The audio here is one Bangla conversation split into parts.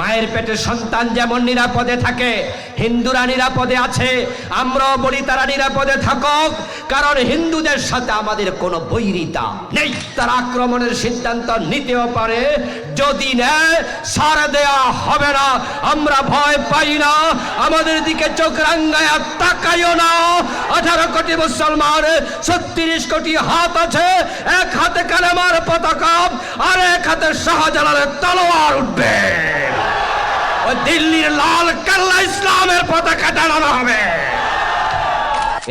মায়ের পেটের সন্তান যেমন নিরাপদে থাকে, হিন্দুরা নিরাপদে আছে, আমরাও বলি তারা নিরাপদে থাকুক, কারণ হিন্দুদের সাথে আমাদের কোনো বৈরিতা নেই। তার আক্রমণের সিদ্ধান্ত নিতেও পারে, যদি নেয় সার দেয়া হবে না, আমরা ভয় পাই না, আমাদের দিকে চোখ রাঙ্গায় তাকাইও না। আঠারো কোটি মুসলমান, ছত্রিশ কোটি হাত আছে, এক হাতে পতাকা আর এক হাতে শাহজালালের তলোয়ার উঠবে। ওই দিল্লির লাল কাল্লা ইসলামের পতাকা টানানো হবে।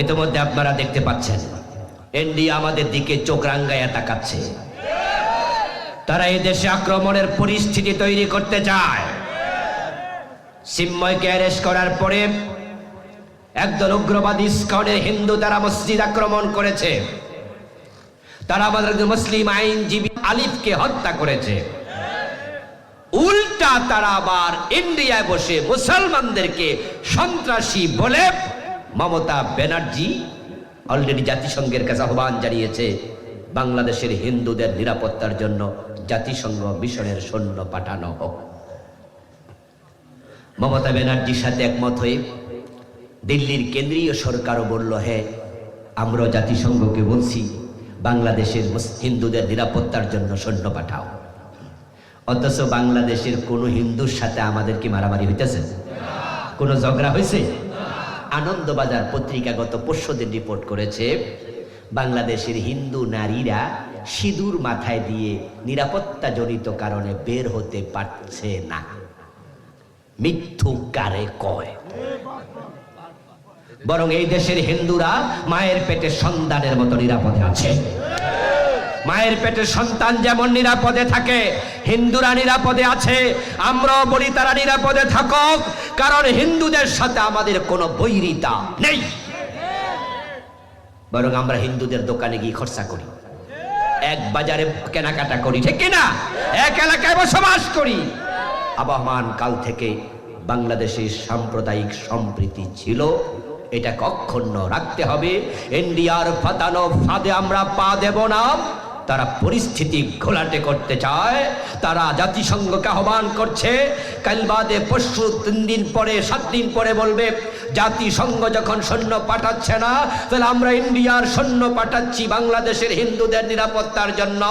ইতিমধ্যে আপনারা দেখতে পাচ্ছেন, ইন্ডিয়া আমাদের দিকে চোখ রাঙ্গাইয়া তাকাচ্ছে। তারা এই দেশে আক্রমণের পরিস্থিতি তৈরি করতে চায়। সিম্ময়কে অ্যারেস্ট করার পরে একদল উগ্রবাদী ইস্কনের হিন্দু তারা মসজিদ আক্রমণ করেছে। তারা আমাদের একজন মুসলিম আইনজীবী আলিফকে হত্যা করেছে। উল্টা তারা আবার ইন্ডিয়ায় বসে মুসলমানদেরকে সন্ত্রাসী বলে মমতা ব্যানার্জি অলরেডি জাতিসংঘের কাছে আহ্বান জানিয়েছে বাংলাদেশের হিন্দুদের নিরাপত্তার জন্য জাতিসংঘ মিশনের সৈন্য পাঠানো হোক। মমতা ব্যানার্জির সাথে একমত হয়ে দিল্লির কেন্দ্রীয় সরকারও বলল হ্যাঁ আমরা জাতিসংঘকে বলছি। বাংলাদেশের হিন্দুদের নিরাপত্তার জন্য সৈন্য পাঠাও। অথচ বাংলাদেশের কোনো হিন্দুর সাথে আমাদের কি মারামারি হইতেছে? কোনো ঝগড়া হয়েছে আনন্দবাজার পত্রিকা গত পরশু দিন রিপোর্ট করেছে, বাংলাদেশের হিন্দু নারীরা সিঁদুর মাথায় দিয়ে নিরাপত্তাজনিত কারণে বের হতে পারছে না। মিথ্যু কারে কয়। বরং এই দেশের হিন্দুরা মায়ের পেটে সন্তানের মতো নিরাপদে আছে। মায়ের পেটে সন্তান যেমন নিরাপদে থাকে, হিন্দুরা নিরাপদে আছে, আমরাও বলি তারা নিরাপদে থাকুক, কারণ হিন্দুদের সাথে আমাদের কোনো বৈরিতা নেই। বরং আমরা হিন্দুদের দোকানে গিয়ে খরচা করি। এক বাজারে কেনাকাটা করি, ঠিক কিনা এক এলাকায় বসবাস করি। আবহমান কাল থেকে বাংলাদেশের সাম্প্রদায়িক সম্প্রীতি ছিল এটা অক্ষুণ্ণ রাখতে হবে। ইন্ডিয়ার ফাতানো ফাঁদে আমরা পা দেব না। তারা পরিস্থিতি ঘোলাটে করতে চায়। তারা জাতিসংঘকে আহ্বান করছে। কাল বাদে পরশু তিন দিন পরে, সাত দিন পরে বলবে, জাতিসংঘ যখন সৈন্য পাঠাচ্ছে না, তাহলে আমরা ইন্ডিয়ার সৈন্য পাঠাচ্ছি বাংলাদেশের হিন্দুদের নিরাপত্তার জন্য।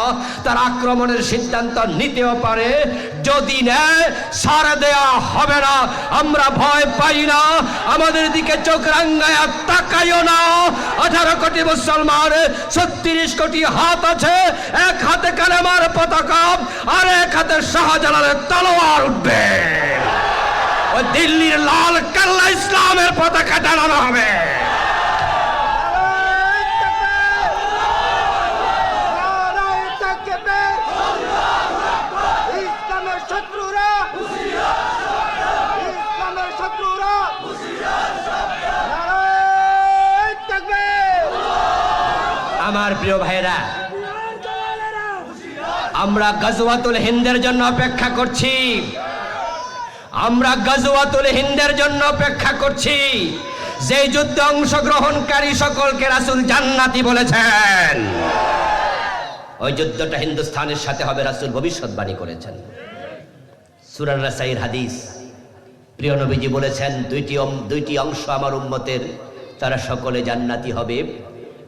তার আক্রমণের সিদ্ধান্ত নিতেও পারে। যদি নেয় সার দেয়া হবে না, আমরা ভয় পাই না। আমাদের দিকে চোখ রাঙ্গায় তাকাইও না। আঠারো কোটি মুসলমান, ছত্রিশ কোটি হাত আছে, এক হাতে কালেমার পতাকা আর এক হাতে শাহজালালের তলোয়ার উঠবে ওই দিল্লির লাল কাল্লা ইসলামের পতাকা টানানো হবে! আমার প্রিয় ভাইরা আমরা গজওয়াতুল হিন্দের জন্য অপেক্ষা করছি। আমরা গজওয়াতুল হিন্দের জন্য অপেক্ষা করছি। যে যুদ্ধে অংশগ্রহণকারী সকলকে রাসূল জান্নাতি বলেছেন। ওই যুদ্ধটা হিন্দুস্তানের সাথে হবে, রাসূল ভবিষ্যৎবাণী করেছেন। সুরান রাসাইর হাদিস। প্রিয় নবীজি বলেছেন, দুইটি দুইটি অংশ আমার উম্মতের, তারা সকলে জান্নাতি হবে।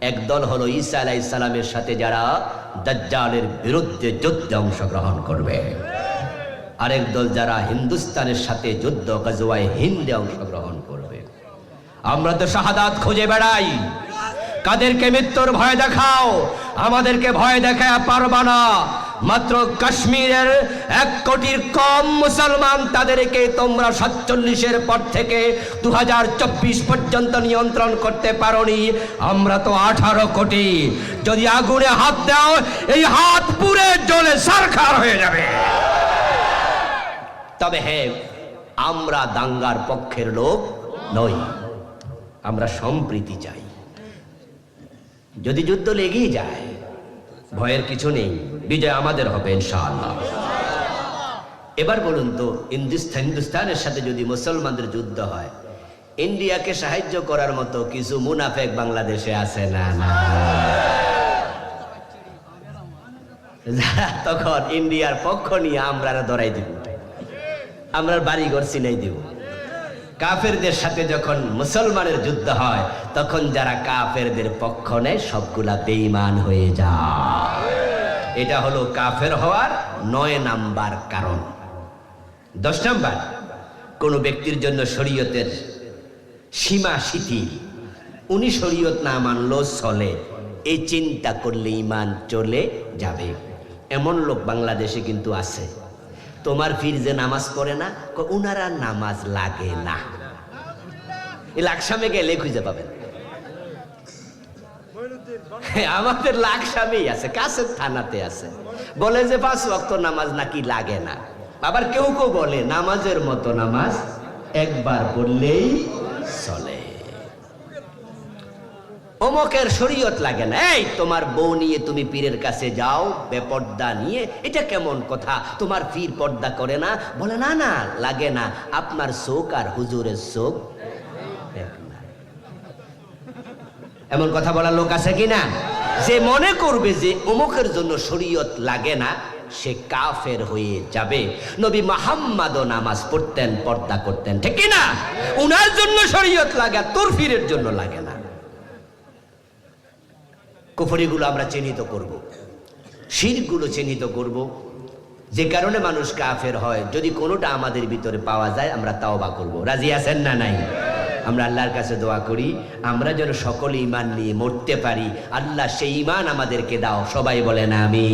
একদল হলো ঈসা আলাহ ইসলামের সাথে যারা দাজ্জালের বিরুদ্ধে যুদ্ধে অংশগ্রহণ করবে। আরেক দল যারা হিন্দুস্তানের সাথে যুদ্ধ গাজওয়ায় হিন্দে অংশগ্রহণ করবে। আমরা তো শাহাদাত খুঁজে বেড়াই। কাদেরকে মৃত্যুর ভয় দেখাও? আমাদেরকে ভয় দেখায় পারবা না। মাত্র কাশ্মীরের এক কোটির কম মুসলমান তাদেরকে তোমরা সাতচল্লিশের পর থেকে দু পর্যন্ত নিয়ন্ত্রণ করতে পারোনি। আমরা তো আঠারো কোটি। যদি আগুনে হাত দাও, এই হাত পুড়ে জ্বলে সারখার হয়ে যাবে। তবে হ্যাঁ আমরা দাঙ্গার পক্ষের লোক নই। আমরা সম্প্রীতি চাই। যদি যুদ্ধ লেগেই যায়, ভয়ের কিছু নেই। বিজয় আমাদের হবে, ইনশাআল্লাহ। এবার বলুন তো হিন্দুস্তান হিন্দুস্তানের সাথে যদি মুসলমানদের যুদ্ধ হয়, ইন্ডিয়াকে সাহায্য করার মতো কিছু মুনাফেক বাংলাদেশে আছে না না? তখন ইন্ডিয়ার পক্ষ নিয়ে আমরা ধরাই দিব। আমরা বাড়িঘর চিনাই দেব। কাফেরদের সাথে যখন মুসলমানের যুদ্ধ হয়, তখন যারা কাফেরদের পক্ষ নেয়, সবগুলা বেঈমান হয়ে যায়। এটা হলো কাফের হওয়ার নয় নাম্বার কারণ। দশ নাম্বার, কোন ব্যক্তির জন্য শরীয়তের সীমা শিথিল। উনি শরীয়ত না মানলো, চলে। এই চিন্তা করলে ইমান চলে যাবে। এমন লোক বাংলাদেশে কিন্তু আছে। তোমার ফির যে নামাজ পড়ে না উনারা নামাজ লাগে না। লাকসামে গেলে খুঁজে পাবেন। হ্যাঁ, আমাদের লাকসামেই আছে কাছের থানাতে আছে। বলে যে পাঁচ ওয়াক্ত নামাজ নাকি লাগে না। আবার কেউ কেউ বলে নামাজের মতো নামাজ একবার বললেই চলে। অমকের শরীয়ত লাগে না। এই, তোমার বউ নিয়ে তুমি পীরের কাছে যাও, বেপর্দা নিয়ে। এটা কেমন কথা? তোমার পীর পর্দা করে না? বলে, না না, লাগে না। আপনার চোখ আর হুজুরের চোখ এমন কথা বলার লোক আছে কি না? যে মনে করবে যে অমুকের জন্য শরীয়ত লাগে না, সে কাফের হয়ে যাবে। নবী মাহাম্মাদও নামাজ পড়তেন, পর্দা করতেন। ঠিক না? উনার জন্য শরীয়ত লাগে তোর ফিরের জন্য লাগে না। কুফরিগুলো আমরা চিহ্নিত করব। শিরগুলো চিহ্নিত করব। যে কারণে মানুষ কাফের হয়, যদি কোনোটা আমাদের ভিতরে পাওয়া যায়, আমরা তাওবা করব। রাজি আছেন না নাই? আমরা আল্লাহর কাছে দোয়া করি, আমরা যেন সকলে ইমান নিয়ে মরতে পারি। আল্লাহ সেই ইমান আমাদেরকে দাও। সবাই বলেন আমি